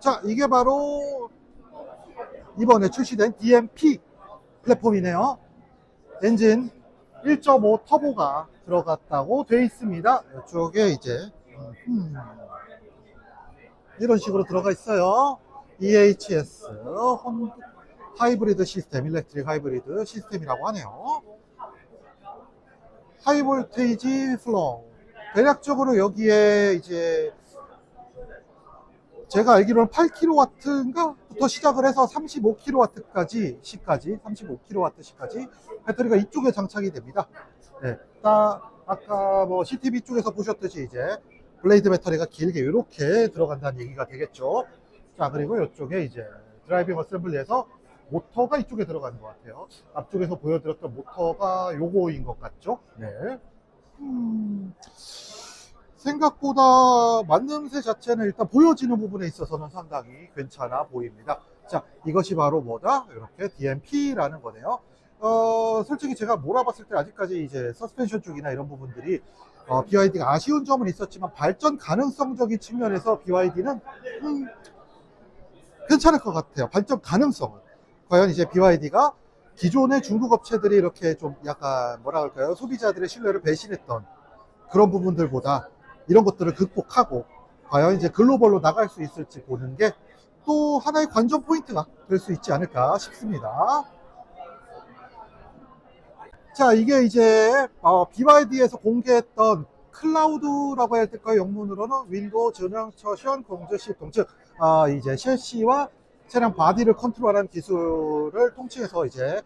자, 이게 바로 이번에 출시된 DMP 플랫폼이네요. 엔진 1.5 터보가 들어갔다고 돼 있습니다. 이쪽에 이제 음, 이런 식으로 들어가 있어요. EHS 혼- 하이브리드 시스템, 일렉트릭 하이브리드 시스템이라고 하네요. 하이볼테이지 플로우. 대략적으로 여기에 이제 제가 알기로는 8kW인가부터 시작을 해서 35kW까지 시까지 35kW시까지 배터리가 이쪽에 장착이 됩니다. 네, 딱 아까 뭐 CTB 쪽에서 보셨듯이 이제 블레이드 배터리가 길게 이렇게 들어간다는 얘기가 되겠죠. 자 그리고 이쪽에 이제 드라이빙 어셈블리에서 모터가 이쪽에 들어가는 것 같아요. 앞쪽에서 보여드렸던 모터가 요거인 것 같죠? 네. 음, 생각보다 만듦새 자체는 일단 보여지는 부분에 있어서는 상당히 괜찮아 보입니다. 자, 이것이 바로 뭐다? 이렇게 DMP라는 거네요. 어, 솔직히 제가 몰아봤을 때 아직까지 이제 서스펜션 쪽이나 이런 부분들이 어, BYD가 아쉬운 점은 있었지만 발전 가능성적인 측면에서 BYD는 음, 괜찮을 것 같아요. 발전 가능성은. 과연 이제 BYD가 기존의 중국 업체들이 이렇게 좀 약간 뭐라 할까요? 소비자들의 신뢰를 배신했던 그런 부분들보다 이런 것들을 극복하고 과연 이제 글로벌로 나갈 수 있을지 보는 게 또 하나의 관전 포인트가 될 수 있지 않을까 싶습니다. 자, 이게 이제 어, BYD에서 공개했던 클라우드라고 해야 될까요? 영문으로는 윈도우 전형처 시연 공조 시스템, 즉 아, 이제 셰시와 차량 바디를 컨트롤하는 기술을 통칭해서 이제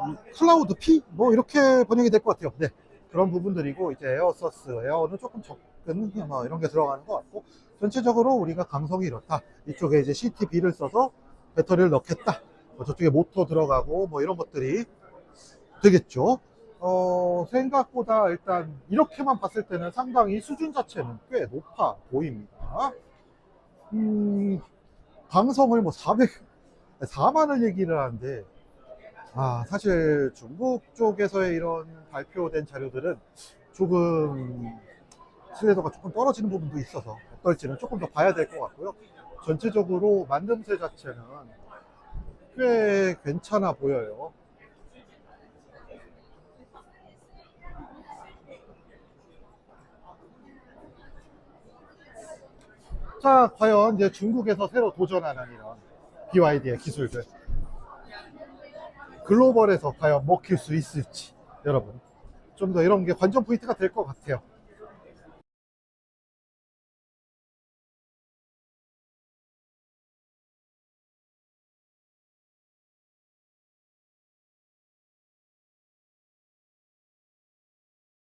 음, 클라우드 P 뭐 이렇게 번역이 될 것 같아요. 네. 그런 부분들이고 이제 에어서스, 에어는 조금 적은 뭐 이런 게 들어가는 것 같고 전체적으로 우리가 감성이 이렇다. 이쪽에 이제 CTB를 써서 배터리를 넣겠다. 뭐 저쪽에 모터 들어가고 뭐 이런 것들이 되겠죠. 어, 생각보다 일단 이렇게만 봤을 때는 상당히 수준 자체는 꽤 높아 보입니다. 음, 방송을 뭐 400, 4만을 얘기를 하는데, 아, 사실 중국 쪽에서의 이런 발표된 자료들은 조금 신뢰도가 조금 떨어지는 부분도 있어서 어떨지는 조금 더 봐야 될 것 같고요. 전체적으로 만듦새 자체는 꽤 괜찮아 보여요. 자, 과연 이제 중국에서 새로 도전하는 이런 BYD의 기술들. 글로벌에서 과연 먹힐 수 있을지, 여러분. 좀 더 이런 게 관전 포인트가 될 것 같아요.